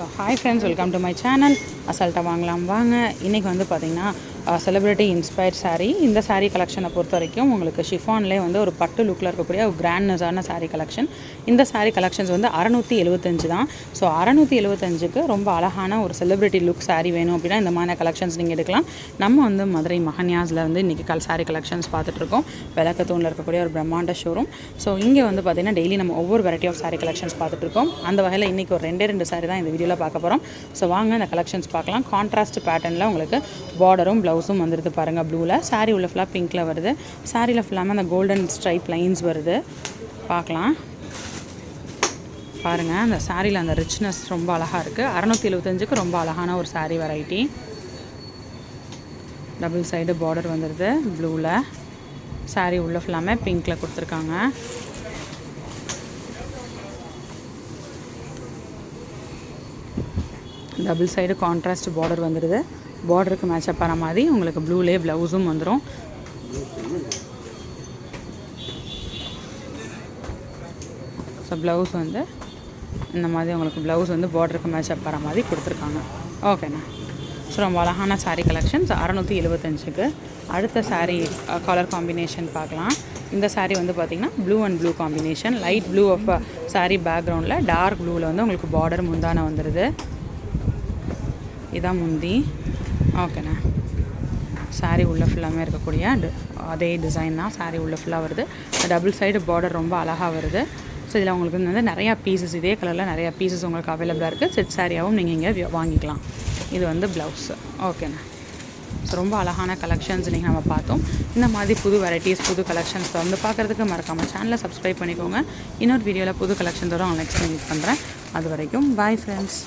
Hi friends welcome to my channel அசால்ட்டாக வாங்கலாம். வாங்க. இன்றைக்கி வந்து பார்த்திங்கன்னா செலிப்ரிட்டி இன்ஸ்பயர்ட் சாரீ இந்த சாரீ கலெக்ஷனை பொறுத்த வரைக்கும் உங்களுக்கு ஷிஃபான்லேயே வந்து ஒரு பட்டு லுக்கில் இருக்கக்கூடிய ஒரு கிராண்ட்னஸான சாரீ கலெக்ஷன் இந்த சாரீ கலெக்ஷன்ஸ் வந்து அறநூற்றி எழுபத்தஞ்சு தான். ஸோ அறநூற்றி எழுபத்தஞ்சுக்கு ரொம்ப அழகான ஒரு செலிப்ரிட்டி லுக் சாரீ வேணும் அப்படின்னா இந்த மாதிரி கலெக்ஷன்ஸ் நீங்கள் எடுக்கலாம். நம்ம வந்து மதுரை மகன்யாஸில் வந்து இன்றைக்கி கல் சாரீ கலெக்ஷன்ஸ் பார்த்துட்ருக்கோம் விளக்கத்தூணில் இருக்கக்கூடிய ஒரு பிரம்மாண்ட ஷோரூம் ஸோ இங்கே வந்து பார்த்திங்கன்னா டெய்லி நம்ம ஒவ்வொரு வெரைட்டி ஆஃப் சாரீ கலெக்ஷன்ஸ் பார்த்துட்ருக்கோம் அந்த வகையில் இன்றைக்கி ஒரு ரெண்டே ரெண்டு saree தான் இந்த வீடியோவில் பார்க்க போகிறோம் ஸோ வாங்க இந்த கலெக்ஷன்ஸ் பார்க்கலாம். கான்ட்ராஸ்ட் பேட்டர்னில் உங்களுக்கு பார்டரும் ப்ளவுஸும் வந்துடுது பாருங்கள் ப்ளூவில் saree உள்ள ஃபுல்லாக பிங்க்கில் வருது. சாரியில் ஃபுல்லாமல் அந்த கோல்டன் ஸ்ட்ரைப் லைன்ஸ் வருது. பார்க்கலாம். பாருங்கள் அந்த சாரியில் அந்த ரிச்னஸ் ரொம்ப அழகாக இருக்குது அறநூற்றி எழுபத்தஞ்சுக்கு ரொம்ப அழகான ஒரு sari variety double side border வந்துடுது ப்ளூவில் saree உள்ள ஃபுல்லாமே பிங்க்கில் கொடுத்துருக்காங்க. டபுள் சைடு கான்ட்ராஸ்ட் பார்டர் வந்துடுது பார்டருக்கு மேட்சப் ஆகிற மாதிரி உங்களுக்கு ப்ளூலே ப்ளவுஸும் வந்துடும் ஸோ ப்ளவுஸ் வந்து இந்த மாதிரி உங்களுக்கு ப்ளவுஸ் வந்து பார்டருக்கு மேட்சப் ஆகிற மாதிரி கொடுத்துருக்காங்க. ஓகேண்ணா ஸோ ரொம்ப அழகான சாரீ கலெக்ஷன்ஸ் அறநூற்றி எழுபத்தஞ்சுக்கு அடுத்த சாரீ கலர் காம்பினேஷன் பார்க்கலாம். இந்த சாரீ வந்து பார்த்திங்கன்னா blue and blue combination light blue of sari பேக்ரவுண்டில் டார்க் ப்ளூவில் வந்து உங்களுக்கு பார்டர் முந்தான வந்துடுது இதான் முந்தி. ஓகேண்ணா. சாரீ உள்ள ஃபுல்லாமே இருக்கக்கூடிய டி- அதே டிசைன் தான் சாரீ உள்ள ஃபுல்லாக வருது. டபுள் சைடு பார்டர் ரொம்ப அழகாக வருது. ஸோ இதில் உங்களுக்கு வந்து நிறையா பீசஸ் இதே கலரில் நிறையா பீசஸ் உங்களுக்கு அவைலபிளாக இருக்குது செட் சாரியாகவும் நீங்கள் இங்கே வாங்கிக்கலாம். இது வந்து ப்ளவுஸ் ஓகேண்ணா. ஸோ ரொம்ப அழகான கலெக்ஷன்ஸ் இன்றைக்கி நம்ம பார்த்தோம். இந்த மாதிரி புது வெரைட்டிஸ் புது கலெக்ஷன்ஸ் வந்து பார்க்குறதுக்கு மறக்காமல் சேனலை சப்ஸ்கிரைப் பண்ணிக்கோங்க. இன்னொரு வீடியோவில் புது கலெக்ஷன்ஸோட நான் நெக்ஸ்ட் மீட் பண்ணுறேன் அது வரைக்கும் பாய் ஃப்ரெண்ட்ஸ்